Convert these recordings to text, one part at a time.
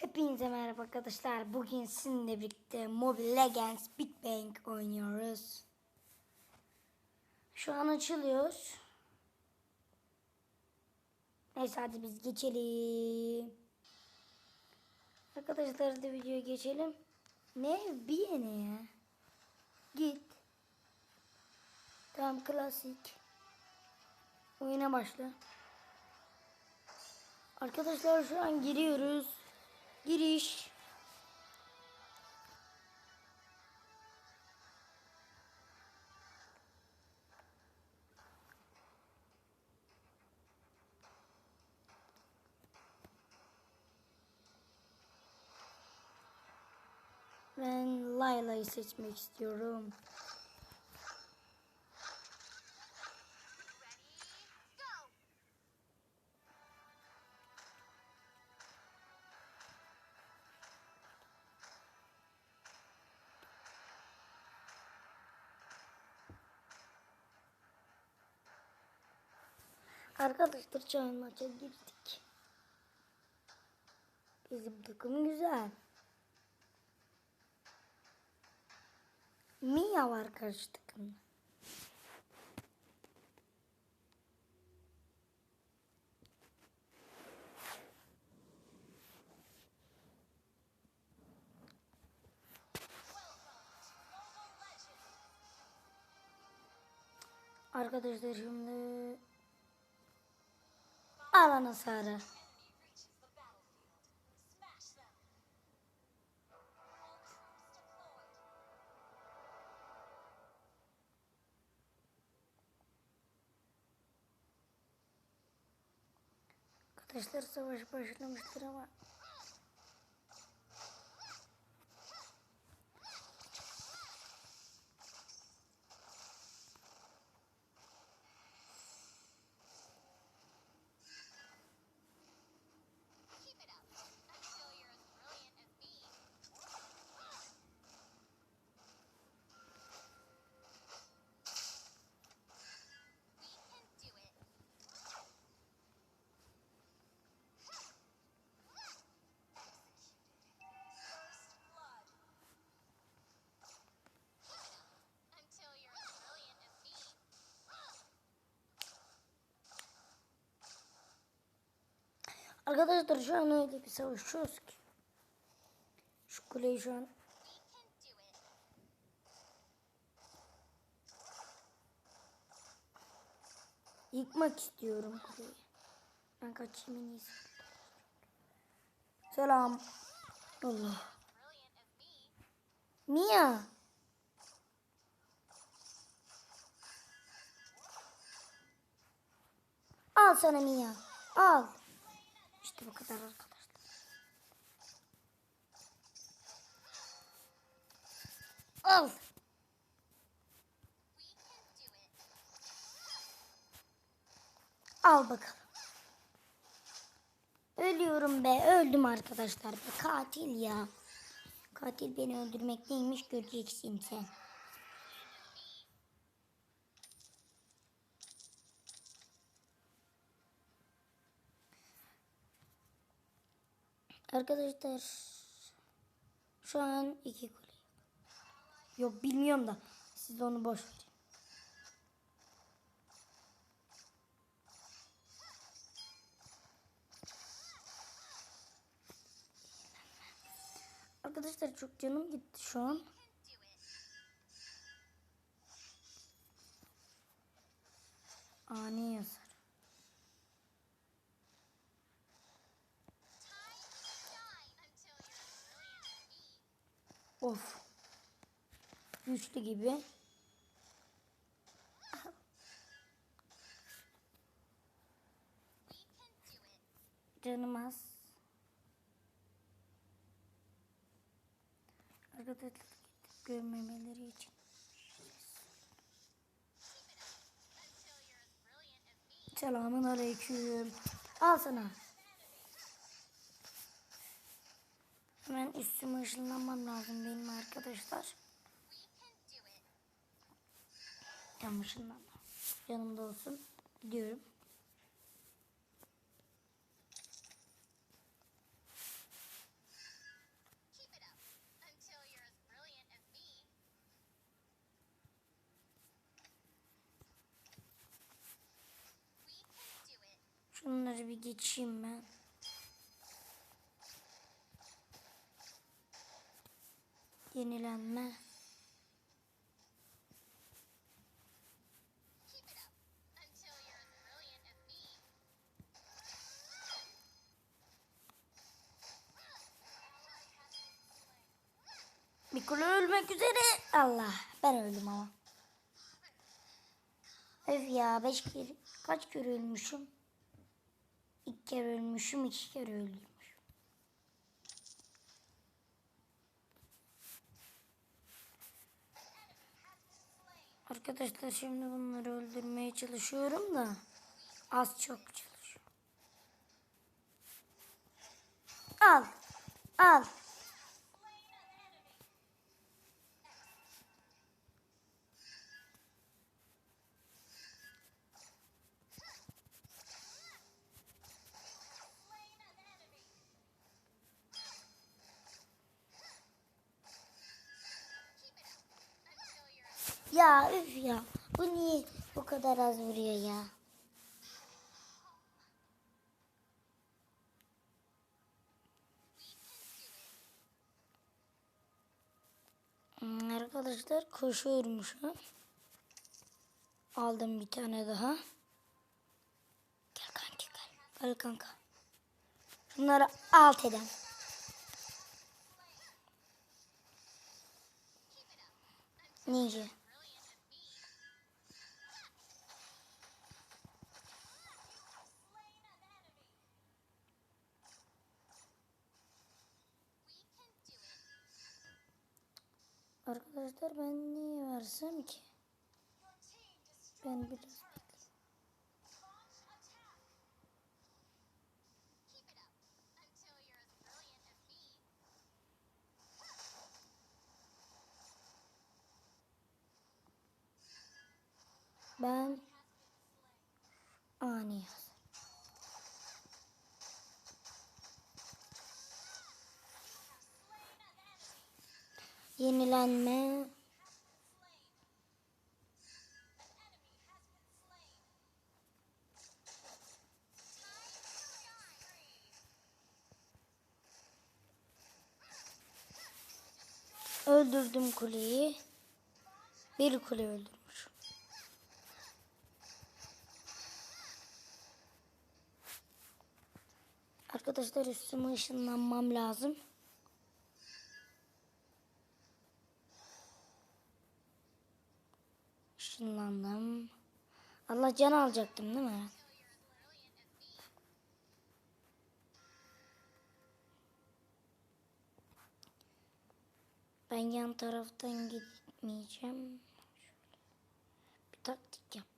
Hepinize merhaba arkadaşlar. Bugün sizinle birlikte Mobile Legends Big Bang oynuyoruz. Şu an açılıyor. Neyse hadi biz geçelim. Arkadaşlar hadi videoya geçelim. Ne? Bir yene ya. Git. Tamam klasik. Oyuna başla. Arkadaşlar şu an giriyoruz. Giriş. Ben Layla'yı seçmek istiyorum. Arkadaşlar an maça girdik. Bizim takım güzel. Mia var karşı takımda. Arkadaşlar şimdi alan hasarı. Arkadaşlar savaş başlamıştır ama Arkadaşlar şu an öyle bir savaşıyoruz ki. Şu kuleyi şu an yıkmak istiyorum kuleyi. Ben kaçayım en iyisi. Selam. Allah. Mia. Al sana Mia. Al. İşte bu kadar arkadaşlar. Al. Al bakalım. Ölüyorum be. Öldüm arkadaşlar be. Katil ya. Katil beni öldürmek neymiş göreceksin sen. Arkadaşlar şu an iki kule. Yok bilmiyorum da siz onu boş verin. Arkadaşlar çok canım gitti şu an. Ani yazar. Of. Güçlü gibi. Canım az. Arkadaşlar görmemeleri için. Selamun aleyküm. Al sana. Hemen üstümü ışınlanmam lazım benim arkadaşlar. Tam ışınlanma. Yanımda olsun. Gidiyorum. Şunları bir geçeyim ben. Bir kule ölmek üzere. Allah ben öldüm ama. Öf ya beş kere kaç kere ölmüşüm? İlk kere ölmüşüm iki kere öldürmüşüm. Arkadaşlar şimdi bunları öldürmeye çalışıyorum da az çok çalışıyorum. Al. Al. Ya üf ya. Bu niye bu kadar az vuruyor ya? Hmm, Arkadaşlar koşuyorum şu an. Aldım bir tane daha. Gel kanki gel. Gel kanka. Şunları alt eden. Ninja. Arkadaşlar ben niye versem ki? Ben biraz bekleyeyim. Keep Yenilenme. Öldürdüm kuleyi. Bir kule öldürmüş. Arkadaşlar üstüme ışınlanmam lazım. Can alacaktım değil mi? Ben yan taraftan gitmeyeceğim. Bir taktik yapacağım.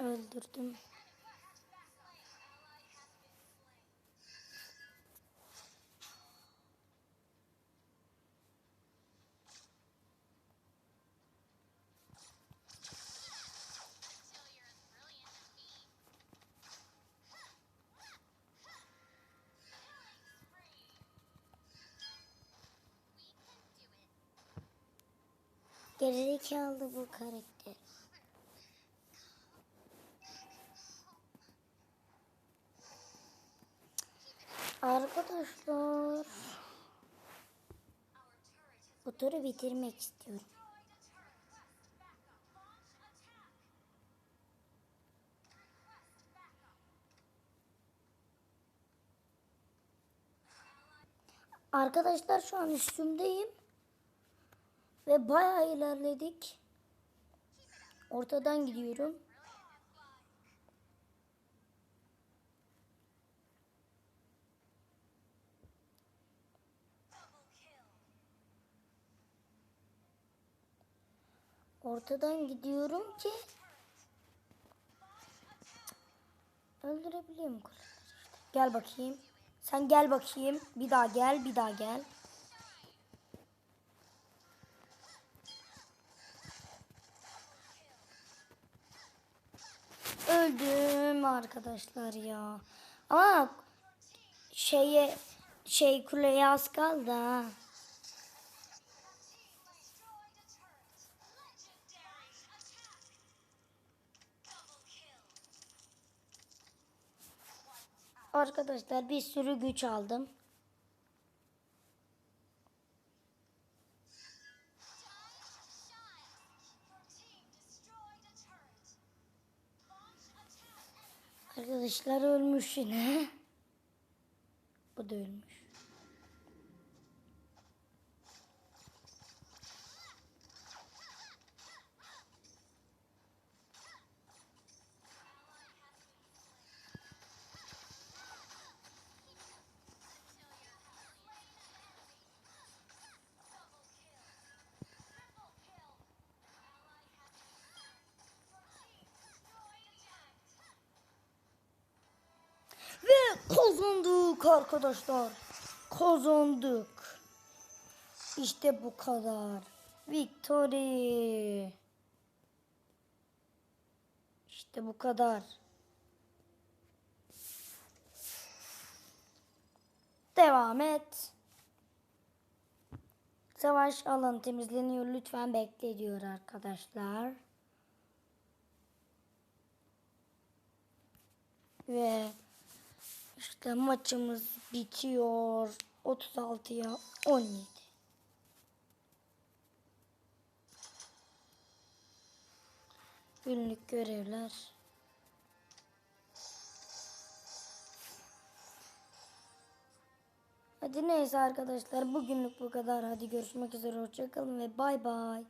İt. Gerizekalı bu karakter. Arkadaşlar. Bu turu bitirmek istiyorum. Arkadaşlar şu an üstümdeyim. Ve bayağı ilerledik. Ortadan gidiyorum. Ortadan gidiyorum ki öldürebiliyorum kuleleri işte. Gel bakayım. Sen gel bakayım. Bir daha gel, bir daha gel. Öldüm arkadaşlar ya. Ama şeye şey kuleye az kaldı ha. Arkadaşlar bir sürü güç aldım. Arkadaşlar ölmüş yine. Bu da ölmüş. Kazandık arkadaşlar. Kazandık. İşte bu kadar. Victory. İşte bu kadar. Devam et. Savaş alanı temizleniyor. Lütfen bekle diyor arkadaşlar. Ve işte maçımız bitiyor. 36'ya 17. Günlük görevler. Hadi neyse arkadaşlar bugünlük bu kadar. Hadi görüşmek üzere. Hoşçakalın ve bay bay.